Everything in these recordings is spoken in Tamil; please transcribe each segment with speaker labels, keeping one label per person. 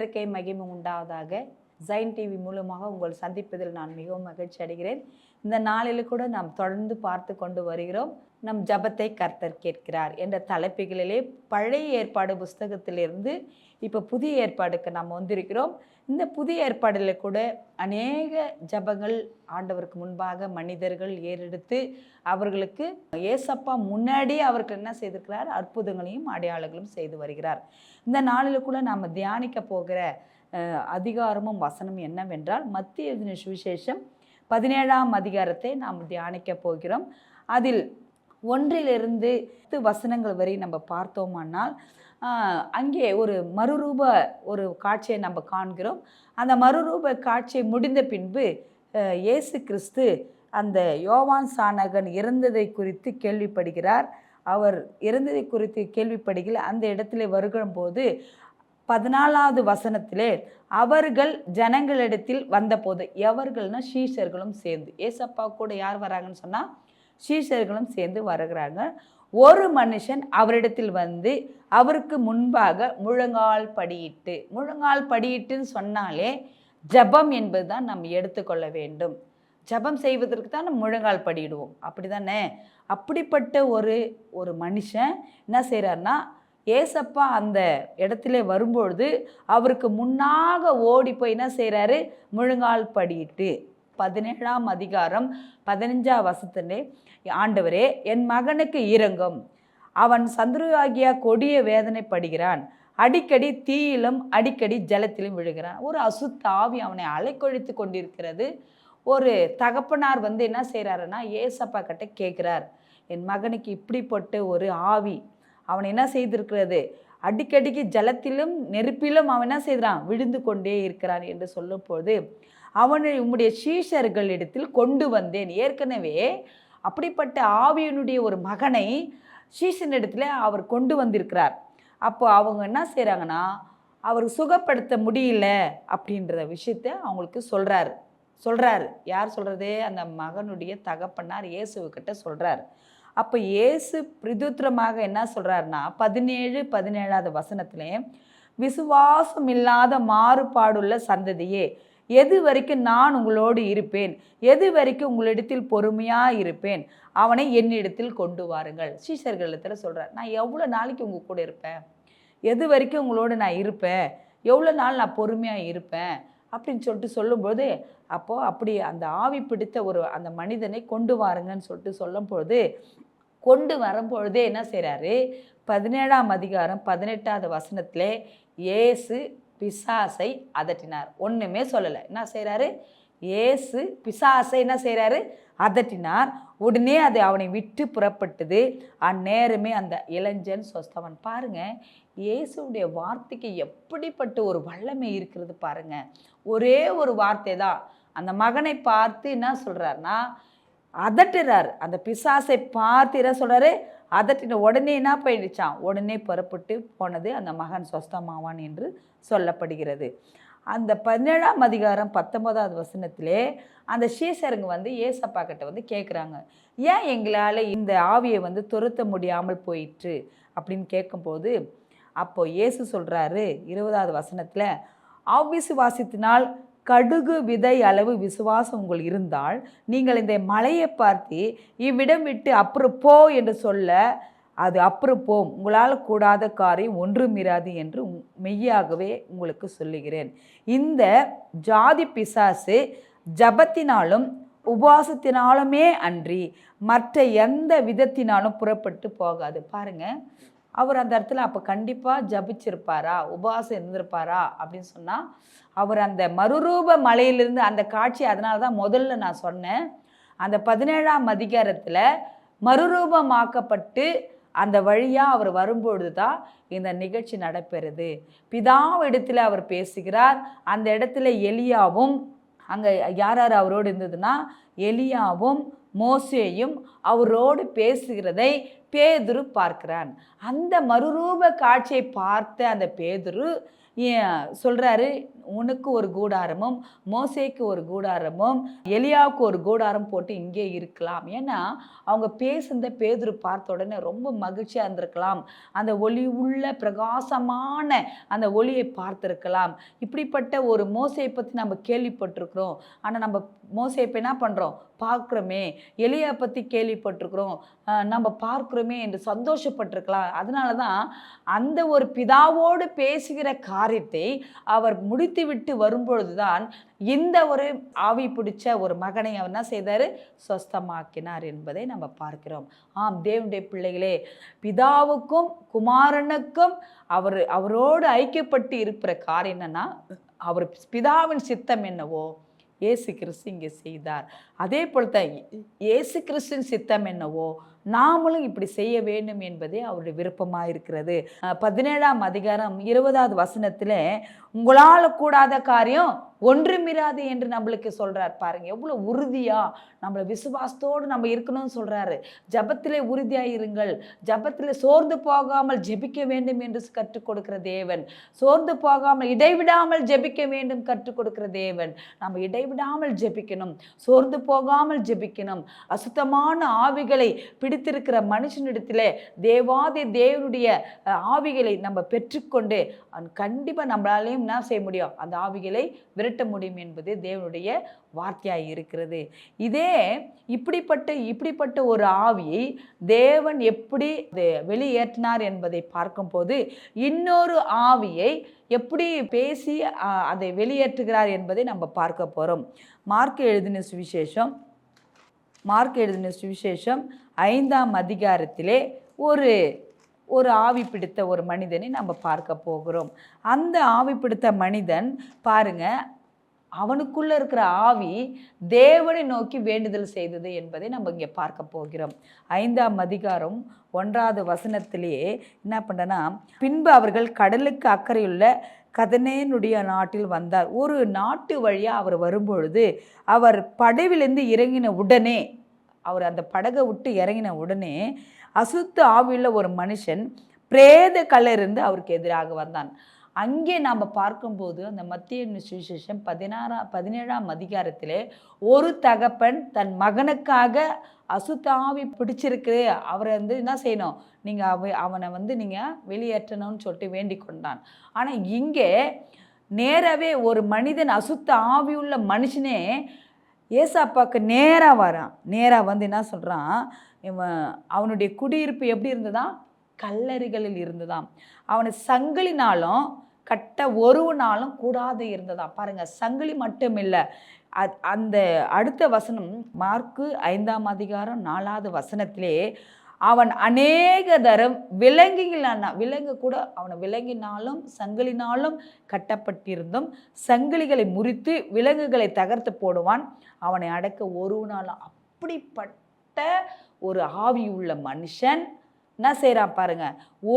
Speaker 1: கத்திரிக்கை மகிமை உண்டாவதாக ஜைன் டிவி மூலமாக உங்கள் சந்திப்பதில் நான் மிகவும் மகிழ்ச்சி அடைகிறேன் இந்த நாளில் கூட நாம் தொடர்ந்து பார்த்து கொண்டு வருகிறோம் நம் ஜபத்தை கர்த்தர் கேட்கிறார் என்ற தலைப்புகளிலே பழைய ஏற்பாடு புஸ்தகத்திலிருந்து இப்போ புதிய ஏற்பாடுக்கு நாம் வந்திருக்கிறோம் இந்த புதிய ஏற்பாடில் கூட அநேக ஜபங்கள் ஆண்டவருக்கு முன்பாக மனிதர்கள் ஏறெடுத்து அவர்களுக்கு ஏசப்பா முன்னாடி அவருக்கு என்ன செய்திருக்கிறார் அற்புதங்களையும் அடையாளங்களும் செய்து வருகிறார் இந்த நாளில் கூட நாம் தியானிக்க போகிற அதிகாரமும் வசனம் என்னவென்றால் மத்திய சுவிசேஷம் பதினேழாம் அதிகாரத்தை நாம் தியானிக்க போகிறோம் அதில் ஒன்றிலிருந்து வசனங்கள் வரை நம்ம பார்த்தோமானால் அங்கே ஒரு மறுரூப ஒரு காட்சியை நம்ம காண்கிறோம் அந்த மறுரூப காட்சியை முடிந்த பின்பு இயேசு கிறிஸ்து அந்த யோவான் சாணகன் இறந்ததை குறித்து கேள்விப்படுகிறார் அவர் இறந்ததை குறித்து கேள்விப்படுகிற அந்த இடத்துல வருகிற போது பதினாலாவது வசனத்திலே அவர்கள் ஜனங்களிடத்தில் வந்தபோது எவர்கள்னா ஷீஷர்களும் சேர்ந்து ஏசப்பா கூட யார் வராங்கன்னு சொன்னால் ஷீஷர்களும் சேர்ந்து வருகிறாங்க ஒரு மனுஷன் அவரிடத்தில் வந்து அவருக்கு முன்பாக முழங்கால் படியிட்டு முழங்கால் படியிட்டுன்னு சொன்னாலே ஜபம் என்பது தான் நம்ம எடுத்துக்கொள்ள வேண்டும் ஜபம் செய்வதற்கு தான் நம்ம முழங்கால் படியிடுவோம் அப்படி தானே அப்படிப்பட்ட ஒரு ஒரு மனுஷன் என்ன செய்கிறாருன்னா ஏசப்பா அந்த இடத்துல வரும்பொழுது அவருக்கு முன்னாக ஓடி போய் என்ன செய்கிறாரு முழுங்கால் படியிட்டு பதினேழாம் அதிகாரம் பதினஞ்சாம் வசத்திலே ஆண்டவரே என் மகனுக்கு இறங்கும் அவன் சந்திரவாகிய கொடிய வேதனை படுகிறான் அடிக்கடி தீயிலும் அடிக்கடி ஜலத்திலும் விழுகிறான் ஒரு அசுத்தாவி அவனை அலைக்கொழித்து கொண்டிருக்கிறது ஒரு தகப்பனார் வந்து என்ன செய்கிறாருன்னா ஏசப்பா கிட்ட கேட்குறார் என் மகனுக்கு இப்படிப்பட்ட ஒரு ஆவி அவன் என்ன செய்திருக்கிறது அடிக்கடிக்கு ஜலத்திலும் நெருப்பிலும் அவன் என்ன செய்கிறான் விழுந்து கொண்டே இருக்கிறான் என்று சொல்லும்போது அவனை உம்முடைய சீஷர்களிடத்தில் கொண்டு வந்தேன் ஏற்கனவே அப்படிப்பட்ட ஆவியனுடைய ஒரு மகனை சீசனிடத்தில் அவர் கொண்டு வந்திருக்கிறார் அப்போ அவங்க என்ன செய்கிறாங்கன்னா அவர் சுகப்படுத்த முடியல அப்படின்ற விஷயத்த அவங்களுக்கு சொல்கிறாரு சொல்கிறாரு யார் சொல்கிறது அந்த மகனுடைய தகப்பனார் இயேசுக்கிட்ட சொல்கிறார் அப்போ இயேசு பிரிதுத்திரமாக என்ன சொல்கிறாருன்னா பதினேழு பதினேழாவது வசனத்திலே விசுவாசம் இல்லாத மாறுபாடுள்ள சந்ததியே எது வரைக்கும் நான் உங்களோடு இருப்பேன் எது வரைக்கும் உங்களிடத்தில் பொறுமையாக இருப்பேன் அவனை என்னிடத்தில் கொண்டு வாருங்கள் சீசர்களிடத்தில் சொல்கிறார் நான் எவ்வளோ நாளைக்கு உங்கள் கூட இருப்பேன் எது வரைக்கும் உங்களோடு நான் இருப்பேன் எவ்வளோ நாள் நான் பொறுமையாக இருப்பேன் அப்படின்னு சொல்லிட்டு சொல்லும்போது அப்போது அப்படி அந்த ஆவி பிடித்த ஒரு அந்த மனிதனை கொண்டு வாருங்கன்னு சொல்லிட்டு சொல்லும்பொழுது கொண்டு வரும்பொழுதே என்ன செய்கிறாரு பதினேழாம் அதிகாரம் பதினெட்டாவது வசனத்தில் ஏசு பிசாசை அதட்டினார் ஒன்றுமே சொல்லலை என்ன செய்கிறாரு ஏசு பிசாசை என்ன செய்கிறாரு அதட்டினார் உடனே அது அவனை விட்டு புறப்பட்டது அந்நேரமே அந்த இளைஞன் சொஸ்தவன் பாருங்க இயேசுடைய வார்த்தைக்கு எப்படிப்பட்ட ஒரு வல்லமை இருக்கிறது பாருங்க ஒரே ஒரு வார்த்தை தான் அந்த மகனை பார்த்து என்ன சொல்கிறாருன்னா அதட்டுறார் அந்த பிசாசை பார்த்து என்ன சொல்கிறாரு அதட்டின உடனே என்ன போயிடுச்சான் உடனே புறப்பட்டு போனது அந்த மகன் சொஸ்தமாவான் என்று சொல்லப்படுகிறது அந்த பதினேழாம் அதிகாரம் பத்தொன்பதாவது வசனத்திலே அந்த சீசருங்க வந்து ஏசப்பா கிட்ட வந்து கேட்குறாங்க ஏன் எங்களால் இந்த ஆவியை வந்து துரத்த முடியாமல் போயிற்று அப்படின்னு கேட்கும்போது அப்போது இயேசு சொல்கிறாரு இருபதாவது வசனத்தில் ஆவிசுவாசித்தினால் கடுகு விதை அளவு விசுவாசம் உங்கள் இருந்தால் நீங்கள் இந்த மலையை பார்த்து இவ்விடம் விட்டு அப்புறம் போ என்று சொல்ல அது அப்புறப்போம் உங்களால் கூடாத காரியம் ஒன்றும் இராது என்று மெய்யாகவே உங்களுக்கு சொல்லுகிறேன் இந்த ஜாதி பிசாசு ஜபத்தினாலும் உபவாசத்தினாலுமே அன்றி மற்ற எந்த விதத்தினாலும் புறப்பட்டு போகாது பாருங்க அவர் அந்த இடத்துல அப்போ கண்டிப்பாக ஜபிச்சிருப்பாரா உபவாசம் இருந்திருப்பாரா அப்படின்னு சொன்னால் அவர் அந்த மறுரூப மலையிலிருந்து அந்த காட்சி அதனால தான் முதல்ல நான் சொன்னேன் அந்த பதினேழாம் அதிகாரத்தில் மறுரூபமாக்கப்பட்டு அந்த வழியாக அவர் வரும்பொழுது தான் இந்த நிகழ்ச்சி நடைபெறுது பிதாவிடத்தில் அவர் பேசுகிறார் அந்த இடத்துல எலியாவும் அங்கே யார் யார் அவரோடு இருந்ததுன்னா எலியாவும் மோசேயும் அவரோடு பேசுகிறதை பேதுரு பார்க்கிறான் அந்த மறுரூப காட்சியை பார்த்த அந்த பேதுரு சொல்கிறாரு உனக்கு ஒரு கூடாரமும் மோசேக்கு ஒரு கூடாரமும் எலியாவுக்கு ஒரு கூடாரம் போட்டு இங்கே இருக்கலாம் ஏன்னா அவங்க பேசுந்த பேதுரு பார்த்த உடனே ரொம்ப மகிழ்ச்சியாக இருந்திருக்கலாம் அந்த ஒளி உள்ள பிரகாசமான அந்த ஒளியை பார்த்துருக்கலாம் இப்படிப்பட்ட ஒரு மோசையை பற்றி நம்ம கேள்விப்பட்டிருக்கிறோம் ஆனால் நம்ம மோசையை இப்போ என்ன பண்ணுறோம் பார்க்குறோமே எலியா பற்றி கேள்விப்பட்டிருக்கிறோம் நம்ம பார்க்குறோமே என்று சந்தோஷப்பட்டிருக்கலாம் அதனால தான் அந்த ஒரு பிதாவோடு பேசுகிற காரியத்தை அவர் முடித்து முடித்து விட்டு வரும்பொழுது தான் இந்த ஒரு ஆவி பிடிச்ச ஒரு மகனை அவர் என்ன செய்தார் சொஸ்தமாக்கினார் என்பதை நம்ம பார்க்கிறோம் ஆம் தேவனுடைய பிள்ளைகளே பிதாவுக்கும் குமாரனுக்கும் அவர் அவரோடு ஐக்கியப்பட்டு இருக்கிற கார் என்னன்னா அவர் பிதாவின் சித்தம் என்னவோ ஏசு கிறிஸ்து இங்கே செய்தார் அதே போல் தான் ஏசு கிறிஸ்துவின் சித்தம் என்னவோ நாமளும் இப்படி செய்ய வேண்டும் என்பதே அவருடைய விருப்பமாக இருக்கிறது பதினேழாம் அதிகாரம் இருபதாவது வசனத்தில் உங்களால் கூடாத காரியம் ஒன்றுமிராது என்று நம்மளுக்கு சொல்கிறார் பாருங்க எவ்வளோ உறுதியாக நம்மளை விசுவாசத்தோடு நம்ம இருக்கணும்னு சொல்கிறாரு ஜபத்திலே உறுதியாக இருங்கள் ஜபத்தில் சோர்ந்து போகாமல் ஜெபிக்க வேண்டும் என்று கற்றுக் கொடுக்கிற தேவன் சோர்ந்து போகாமல் இடைவிடாமல் ஜெபிக்க வேண்டும் கற்றுக் கொடுக்கிற தேவன் நம்ம இடைவிடாமல் ஜெபிக்கணும் சோர்ந்து போகாமல் ஜெபிக்கணும் அசுத்தமான ஆவிகளை பிடித்திருக்கிற மனுஷனிடத்தில் தேவாதி தேவனுடைய ஆவிகளை நம்ம பெற்றுக்கொண்டு கண்டிப்பாக நம்மளாலையும் என்ன செய்ய முடியும் அந்த ஆவிகளை விரட்ட முடியும் என்பது தேவனுடைய வார்த்தையாக இருக்கிறது இதே இப்படிப்பட்ட இப்படிப்பட்ட ஒரு ஆவியை தேவன் எப்படி வெளியேற்றினார் என்பதை பார்க்கும்போது இன்னொரு ஆவியை எப்படி பேசி அதை வெளியேற்றுகிறார் என்பதை நம்ம பார்க்க போகிறோம் மார்க் எழுதின சுவிசேஷம் மார்க் எழுதின சுவிசேஷம் ஐந்தாம் அதிகாரத்திலே ஒரு ஒரு ஆவி பிடித்த ஒரு மனிதனை நம்ம பார்க்க போகிறோம் அந்த ஆவி பிடித்த மனிதன் பாருங்க அவனுக்குள்ளே இருக்கிற ஆவி தேவனை நோக்கி வேண்டுதல் செய்தது என்பதை நம்ம இங்கே பார்க்க போகிறோம் ஐந்தாம் அதிகாரம் ஒன்றாவது வசனத்திலேயே என்ன பண்ணுறேன்னா பின்பு அவர்கள் கடலுக்கு அக்கறையுள்ள கதனேனுடைய நாட்டில் வந்தார் ஒரு நாட்டு வழியாக அவர் வரும்பொழுது அவர் படைவிலிருந்து இறங்கின உடனே அவர் அந்த படகை விட்டு இறங்கின உடனே அசுத்த ஆவியுள்ள ஒரு மனுஷன் பிரேத இருந்து அவருக்கு எதிராக வந்தான் அங்கே நாம் பார்க்கும்போது அந்த மத்திய சுவிசேஷம் பதினாறாம் பதினேழாம் அதிகாரத்திலே ஒரு தகப்பன் தன் மகனுக்காக அசுத்தாவி பிடிச்சிருக்கு அவரை வந்து என்ன செய்யணும் நீங்கள் அவ அவனை வந்து நீங்கள் வெளியேற்றணும்னு சொல்லிட்டு வேண்டிக் கொண்டான் ஆனால் இங்கே நேரவே ஒரு மனிதன் அசுத்த ஆவியுள்ள மனுஷனே ஏசாப்பாவுக்கு நேராக வரான் நேராக வந்து என்ன சொல்கிறான் இவன் அவனுடைய குடியிருப்பு எப்படி இருந்ததா கல்லறைகளில் இருந்ததாம் அவனை சங்கிலினாலும் கட்ட ஒரு நாளும் கூடாது இருந்ததா பாருங்க சங்கிலி மட்டும் இல்லை அந்த அடுத்த வசனம் மார்க்கு ஐந்தாம் அதிகாரம் நாலாவது வசனத்திலே அவன் அநேக தரம் விலங்குகளான விலங்கு கூட அவனை விலங்கினாலும் சங்கிலினாலும் கட்டப்பட்டிருந்தும் சங்கிலிகளை முறித்து விலங்குகளை தகர்த்து போடுவான் அவனை அடக்க ஒரு நாளும் அப்படிப்பட்ட ஒரு ஆவி உள்ள மனுஷன் என்ன செய்கிறான் பாருங்க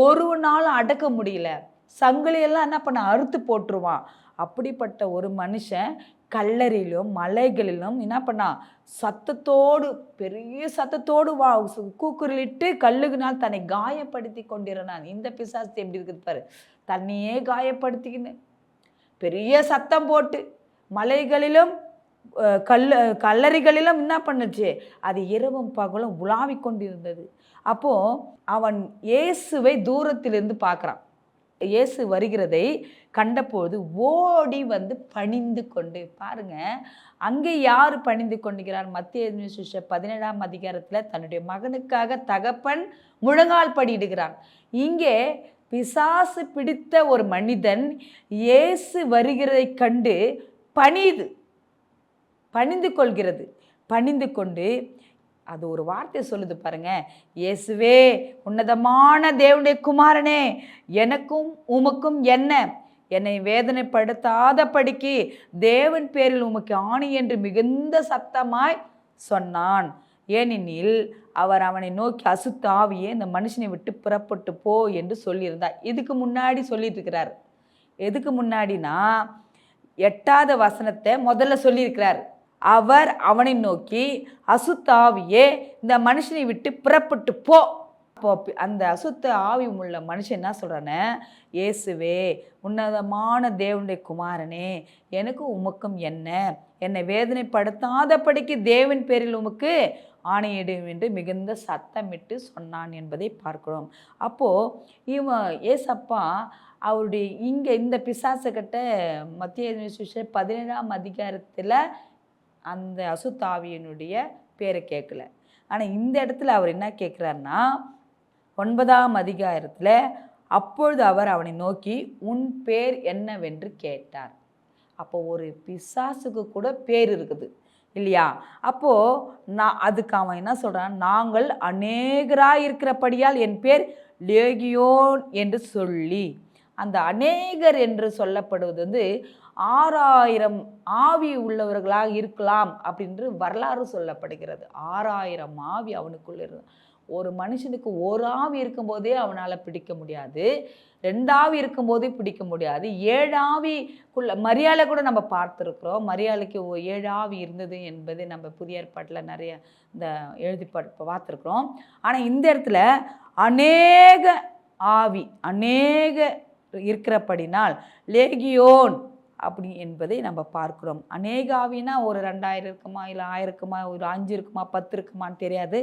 Speaker 1: ஒரு நாளும் அடக்க முடியல சங்கிலியெல்லாம் என்ன பண்ண அறுத்து போட்டுருவான் அப்படிப்பட்ட ஒரு மனுஷன் கல்லறையிலும் மலைகளிலும் என்ன பண்ணா சத்தத்தோடு பெரிய சத்தத்தோடு வா கூக்குரலிட்டு கல்லுகினால் தன்னை காயப்படுத்தி கொண்டிருந்தான் இந்த பிசாசத்தை எப்படி இருக்குது பாரு தன்னையே காயப்படுத்திக்கின்னு பெரிய சத்தம் போட்டு மலைகளிலும் கல் கல்லறைகளிலும் என்ன பண்ணுச்சு அது இரவும் பகலும் உலாவிக் கொண்டிருந்தது அப்போது அவன் இயேசுவை தூரத்திலிருந்து பார்க்குறான் இயேசு வருகிறதை கண்டபோது ஓடி வந்து பணிந்து கொண்டு பாருங்க அங்கே யார் பணிந்து கொண்டுகிறார் மத்திய சுஷ பதினேழாம் அதிகாரத்தில் தன்னுடைய மகனுக்காக தகப்பன் முழங்கால் படியிடுகிறான் இங்கே பிசாசு பிடித்த ஒரு மனிதன் இயேசு வருகிறதை கண்டு பணிது பணிந்து கொள்கிறது பணிந்து கொண்டு அது ஒரு வார்த்தை சொல்லுது பாருங்க இயேசுவே உன்னதமான தேவனுடைய குமாரனே எனக்கும் உமக்கும் என்ன என்னை வேதனைப்படுத்தாத படிக்கு தேவன் பேரில் உமக்கு ஆணி என்று மிகுந்த சத்தமாய் சொன்னான் ஏனெனில் அவர் அவனை நோக்கி அசுத்தாவியே இந்த மனுஷனை விட்டு புறப்பட்டு போ என்று சொல்லியிருந்தார் இதுக்கு முன்னாடி சொல்லிட்டு இருக்கிறார் எதுக்கு முன்னாடினா எட்டாவது வசனத்தை முதல்ல சொல்லியிருக்கிறார் அவர் அவனை நோக்கி அசுத்தாவியே இந்த மனுஷனை விட்டு புறப்பட்டு போ அப்போ அந்த அசுத்த ஆவி உள்ள மனுஷன் என்ன சொல்கிறானே இயேசுவே உன்னதமான தேவனுடைய குமாரனே எனக்கு உமக்கும் என்ன என்னை வேதனைப்படுத்தாதபடிக்கு தேவன் பேரில் உமக்கு ஆணையிடும் என்று மிகுந்த சத்தமிட்டு சொன்னான் என்பதை பார்க்கிறோம் அப்போது இவன் ஏசப்பா அவருடைய இங்கே இந்த பிசாசுக்கிட்ட மத்திய பதினேழாம் அதிகாரத்தில் அந்த அசுத்தாவியனுடைய பேரை கேட்கல ஆனால் இந்த இடத்துல அவர் என்ன கேட்குறாருன்னா ஒன்பதாம் அதிகாரத்தில் அப்பொழுது அவர் அவனை நோக்கி உன் பேர் என்னவென்று கேட்டார் அப்போ ஒரு பிசாசுக்கு கூட பேர் இருக்குது இல்லையா அப்போது நான் அதுக்கு அவன் என்ன சொல்கிறான் நாங்கள் அநேகராக இருக்கிறபடியால் என் பேர் லேகியோன் என்று சொல்லி அந்த அநேகர் என்று சொல்லப்படுவது வந்து ஆறாயிரம் ஆவி உள்ளவர்களாக இருக்கலாம் அப்படின்று வரலாறு சொல்லப்படுகிறது ஆறாயிரம் ஆவி அவனுக்குள்ளே இருந்து ஒரு மனுஷனுக்கு ஒரு ஆவி இருக்கும்போதே அவனால் பிடிக்க முடியாது ரெண்டாவி இருக்கும்போதே பிடிக்க முடியாது ஏழாவிக்குள்ள மரியாதை கூட நம்ம பார்த்துருக்குறோம் மரியாதைக்கு ஏழாவி இருந்தது என்பது நம்ம புதிய ஏற்பாட்டில் நிறைய இந்த எழுதி பார்த்துருக்குறோம் ஆனால் இந்த இடத்துல அநேக ஆவி அநேக இருக்கிறபடினால் லேகியோன் அப்படி என்பதை நம்ம பார்க்கிறோம் அநேகாவினா ஒரு ரெண்டாயிரம் இருக்குமா இல்லை ஆயிரக்குமா ஒரு அஞ்சு இருக்குமா பத்து இருக்குமான்னு தெரியாது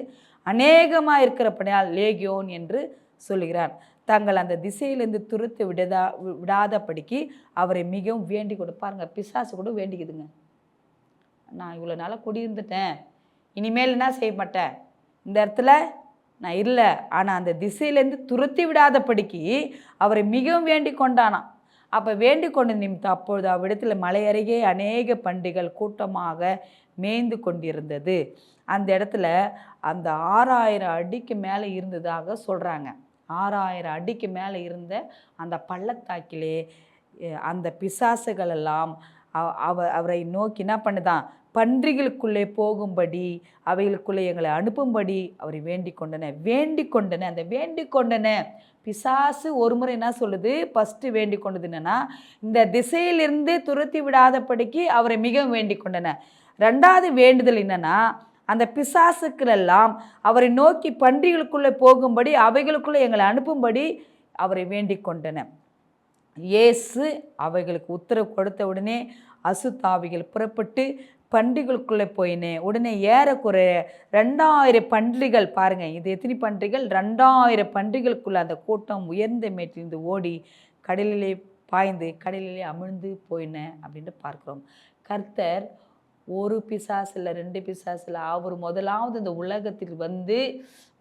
Speaker 1: அநேகமாக இருக்கிறப்படியால் லேகியோன் என்று சொல்கிறார் தங்கள் அந்த திசையிலேருந்து துருத்து விடதா விடாதபடிக்கு அவரை மிகவும் வேண்டி கொடுப்பாருங்க பிசாசு கூட வேண்டிக்குதுங்க நான் இவ்வளோ நாளாக குடியிருந்துட்டேன் இனிமேல் என்ன செய்ய மாட்டேன் இந்த இடத்துல நான் இல்லை ஆனால் அந்த திசையிலேருந்து துரத்தி விடாதபடிக்கு அவரை மிகவும் வேண்டி கொண்டானான் அப்போ வேண்டி கொண்டு நிமித்தம் அப்பொழுது அவ்விடத்தில் மலையருகே அநேக பண்டிகள் கூட்டமாக மேய்ந்து கொண்டிருந்தது அந்த இடத்துல அந்த ஆறாயிரம் அடிக்கு மேலே இருந்ததாக சொல்கிறாங்க ஆறாயிரம் அடிக்கு மேலே இருந்த அந்த பள்ளத்தாக்கிலே அந்த பிசாசுகளெல்லாம் அவ அவரை நோக்கி என்ன பண்ணுதான் பன்றிகளுக்குள்ளே போகும்படி அவைகளுக்குள்ளே எங்களை அனுப்பும்படி அவரை வேண்டிக் கொண்டன வேண்டிக் கொண்டன அந்த வேண்டிக் கொண்டன பிசாசு ஒரு முறை என்ன சொல்லுது ஃபஸ்ட்டு வேண்டிக் கொண்டது என்னென்னா இந்த திசையிலிருந்து துரத்தி விடாதபடிக்கு அவரை மிகவும் வேண்டிக் கொண்டன ரெண்டாவது வேண்டுதல் என்னென்னா அந்த பிசாசுக்களெல்லாம் அவரை நோக்கி பன்றிகளுக்குள்ளே போகும்படி அவைகளுக்குள்ளே எங்களை அனுப்பும்படி அவரை வேண்டிக் கொண்டன இயேசு அவைகளுக்கு உத்தரவு கொடுத்த உடனே அசுத்தாவிகள் புறப்பட்டு பன்றிகளுக்குள்ளே போயினேன் உடனே ஏறக்குறைய ரெண்டாயிரம் பன்றிகள் பாருங்கள் இது எத்தனை பன்றிகள் ரெண்டாயிரம் பன்றிகளுக்குள்ளே அந்த கூட்டம் உயர்ந்த மேட்டிலிருந்து ஓடி கடலிலே பாய்ந்து கடலிலே அமிழ்ந்து போயினேன் அப்படின்னு பார்க்குறோம் கர்த்தர் ஒரு பிசாசில் ரெண்டு பிசாசில் அவர் முதலாவது இந்த உலகத்துக்கு வந்து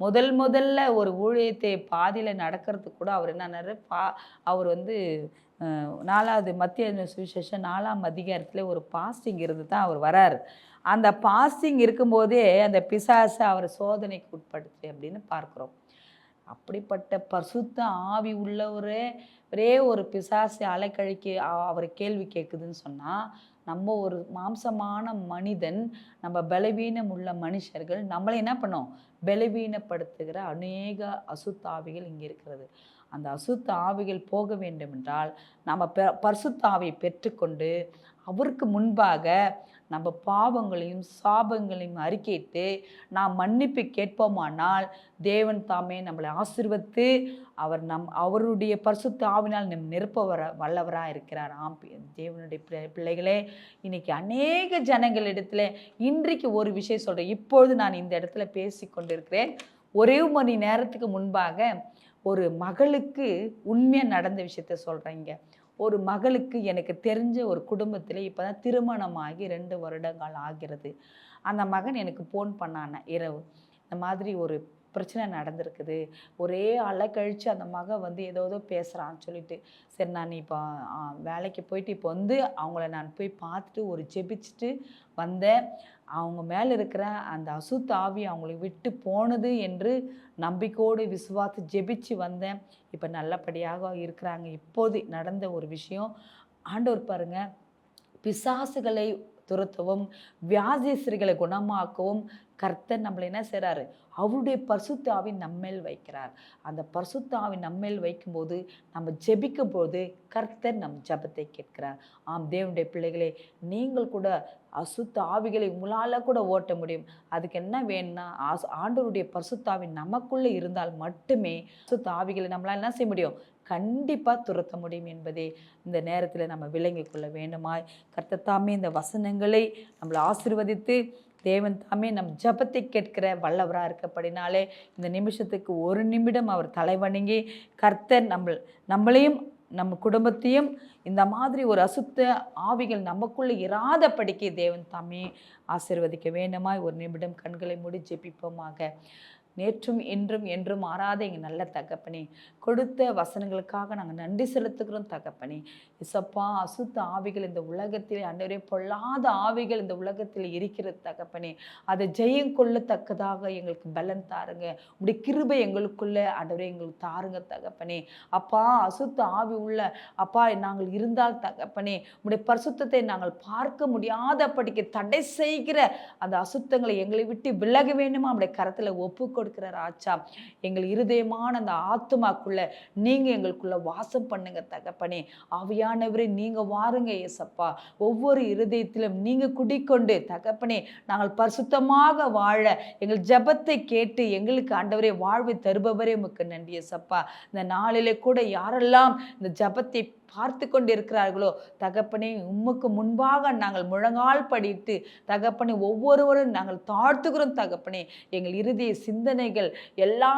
Speaker 1: முதல் முதல்ல ஒரு ஊழியத்தை பாதியில் நடக்கிறதுக்கு கூட அவர் என்னன்னாரு பா அவர் வந்து நாலாவது மத்திய சுவிசேஷம் நாலாம் அதிகாரத்தில் ஒரு பாஸ்டிங் இருந்து தான் அவர் வராரு அந்த பாஸ்டிங் இருக்கும்போதே அந்த பிசாசை அவர் சோதனைக்கு உட்படுத்து அப்படின்னு பார்க்குறோம் அப்படிப்பட்ட பசுத்த ஆவி உள்ளவரே ஒரே ஒரு பிசாசை அலைக்கழிக்க அவர் கேள்வி கேட்குதுன்னு சொன்னால் நம்ம ஒரு மாம்சமான மனிதன் நம்ம பலவீனம் உள்ள மனுஷர்கள் நம்மளை என்ன பண்ணோம் பலவீனப்படுத்துகிற அநேக அசுத்தாவிகள் இங்கே இருக்கிறது அந்த அசுத்த ஆவிகள் போக வேண்டுமென்றால் நம்ம பெ பரிசுத்த ஆவியை பெற்றுக்கொண்டு அவருக்கு முன்பாக நம்ம பாவங்களையும் சாபங்களையும் அறிக்கைத்து நாம் மன்னிப்பு கேட்போமானால் தேவன் தாமே நம்மளை ஆசிர்வத்து அவர் நம் அவருடைய பரிசுத்த ஆவினால் நம் வர வல்லவராக இருக்கிறார் ஆம் தேவனுடைய பிள்ளைகளே இன்றைக்கி அநேக ஜனங்களிடத்துல இன்றைக்கு ஒரு விஷயம் சொல்கிறேன் இப்பொழுது நான் இந்த இடத்துல பேசி கொண்டிருக்கிறேன் ஒரே மணி நேரத்துக்கு முன்பாக ஒரு மகளுக்கு உண்மையாக நடந்த விஷயத்த சொல்கிறீங்க ஒரு மகளுக்கு எனக்கு தெரிஞ்ச ஒரு குடும்பத்தில் இப்போ தான் திருமணமாகி ரெண்டு வருடங்கள் ஆகிறது அந்த மகன் எனக்கு ஃபோன் பண்ணான இரவு இந்த மாதிரி ஒரு பிரச்சனை நடந்திருக்குது ஒரே அலை கழித்து அந்த மகன் வந்து ஏதோ ஏதோ பேசுகிறான்னு சொல்லிட்டு சரி நான் இப்போ வேலைக்கு போயிட்டு இப்போ வந்து அவங்கள நான் போய் பார்த்துட்டு ஒரு ஜெபிச்சுட்டு வந்தேன் அவங்க மேலே இருக்கிற அந்த அசுத்தாவி அவங்களை விட்டு போனது என்று நம்பிக்கையோடு விசுவாத்து ஜெபிச்சு வந்தேன் இப்போ நல்லபடியாக இருக்கிறாங்க இப்போது நடந்த ஒரு விஷயம் ஆண்டவர் பாருங்கள் பிசாசுகளை துரத்தவும் வியாதிசிரிகளை குணமாக்கவும் கர்த்தர் நம்மளை என்ன செய்கிறாரு அவருடைய பரிசுத்தாவை நம்மேல் வைக்கிறார் அந்த பரிசுத்தாவை நம்மேல் வைக்கும்போது நம்ம ஜெபிக்கும் போது கர்த்தர் நம் ஜபத்தை கேட்கிறார் ஆம் தேவனுடைய பிள்ளைகளே நீங்கள் கூட அசுத்த ஆவிகளை உங்களால் கூட ஓட்ட முடியும் அதுக்கு என்ன வேணும்னா ஆசு ஆண்டவருடைய பரிசுத்தாவி நமக்குள்ளே இருந்தால் மட்டுமே அசுத்த ஆவிகளை நம்மளால் என்ன செய்ய முடியும் கண்டிப்பாக துரத்த முடியும் என்பதே இந்த நேரத்தில் நம்ம விளங்கிக் கொள்ள வேண்டுமாய் கர்த்தத்தாமே இந்த வசனங்களை நம்மளை ஆசிர்வதித்து தேவன் தாமே நம் ஜபத்தை கேட்கிற வல்லவராக இருக்கப்படினாலே இந்த நிமிஷத்துக்கு ஒரு நிமிடம் அவர் தலைவணங்கி கர்த்தர் நம்ம நம்மளையும் நம்ம குடும்பத்தையும் இந்த மாதிரி ஒரு அசுத்த ஆவிகள் நமக்குள்ளே இராத படிக்க தேவன் தாமே ஆசிர்வதிக்க வேண்டுமாய் ஒரு நிமிடம் கண்களை மூடி ஜெபிப்போமாக நேற்றும் இன்றும் என்றும் மாறாத எங்கள் நல்ல தகப்பனே கொடுத்த வசனங்களுக்காக நாங்கள் நன்றி செலுத்துகிறோம் தகப்பனே இசப்பா அசுத்த ஆவிகள் இந்த உலகத்தில் அன்றைய பொல்லாத ஆவிகள் இந்த உலகத்தில் இருக்கிற தகப்பனே அதை ஜெயம் கொள்ளத்தக்கதாக எங்களுக்கு பலன் தாருங்க உடைய கிருபை எங்களுக்குள்ளே அடவரே எங்களுக்கு தாருங்க தகப்பனே அப்பா அசுத்த ஆவி உள்ள அப்பா நாங்கள் இருந்தால் தகப்பனே உடைய பரிசுத்தத்தை நாங்கள் பார்க்க முடியாத படிக்க தடை செய்கிற அந்த அசுத்தங்களை எங்களை விட்டு விலக வேண்டுமா நம்முடைய கரத்தில் ஒப்பு கொடுத்து கொடுக்குற ராச்சா எங்கள் இருதயமான அந்த ஆத்துமாக்குள்ள நீங்கள் எங்களுக்குள்ள வாசம் பண்ணுங்க தகப்பனே அவையானவரே நீங்கள் வாருங்க ஏசப்பா ஒவ்வொரு இருதயத்திலும் நீங்கள் குடிக்கொண்டு தகப்பனே நாங்கள் பரிசுத்தமாக வாழ எங்கள் ஜபத்தை கேட்டு எங்களுக்கு ஆண்டவரே வாழ்வை தருபவரே உமக்கு நன்றி ஏசப்பா இந்த நாளிலே கூட யாரெல்லாம் இந்த ஜபத்தை பார்த்து கொண்டிருக்கிறார்களோ தகப்பனே உம்முக்கு முன்பாக நாங்கள் முழங்கால் படித்து தகப்பனை ஒவ்வொருவரும் நாங்கள் தாழ்த்துகிறோம் தகப்பனே எங்கள் இறுதிய சிந்தனைகள் எல்லா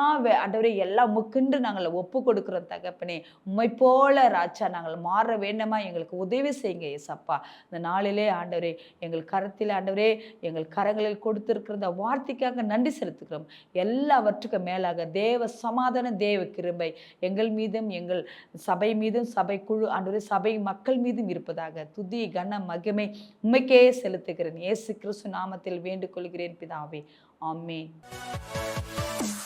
Speaker 1: அண்டவரை எல்லாம் முக்கின்று நாங்கள் ஒப்பு கொடுக்குறோம் தகப்பனே உண்மை போல ராஜா நாங்கள் மாற வேண்டுமா எங்களுக்கு உதவி செய்யுங்க ஏசப்பா இந்த நாளிலே ஆண்டவரே எங்கள் கரத்தில் ஆண்டவரே எங்கள் கரங்களில் கொடுத்திருக்கிற இந்த வார்த்தைக்காக நன்றி செலுத்துகிறோம் எல்லாவற்றுக்கும் மேலாக தேவ சமாதான தேவ கிருமை எங்கள் மீதும் எங்கள் சபை மீதும் சபை குழு முழு ஆண்டு சபை மக்கள் மீதும் இருப்பதாக துதி கன மகிமை உமைக்கே செலுத்துகிறேன் இயேசு கிறிஸ்து நாமத்தில் வேண்டுகொள்கிறேன் பிதாவே ஆமேன்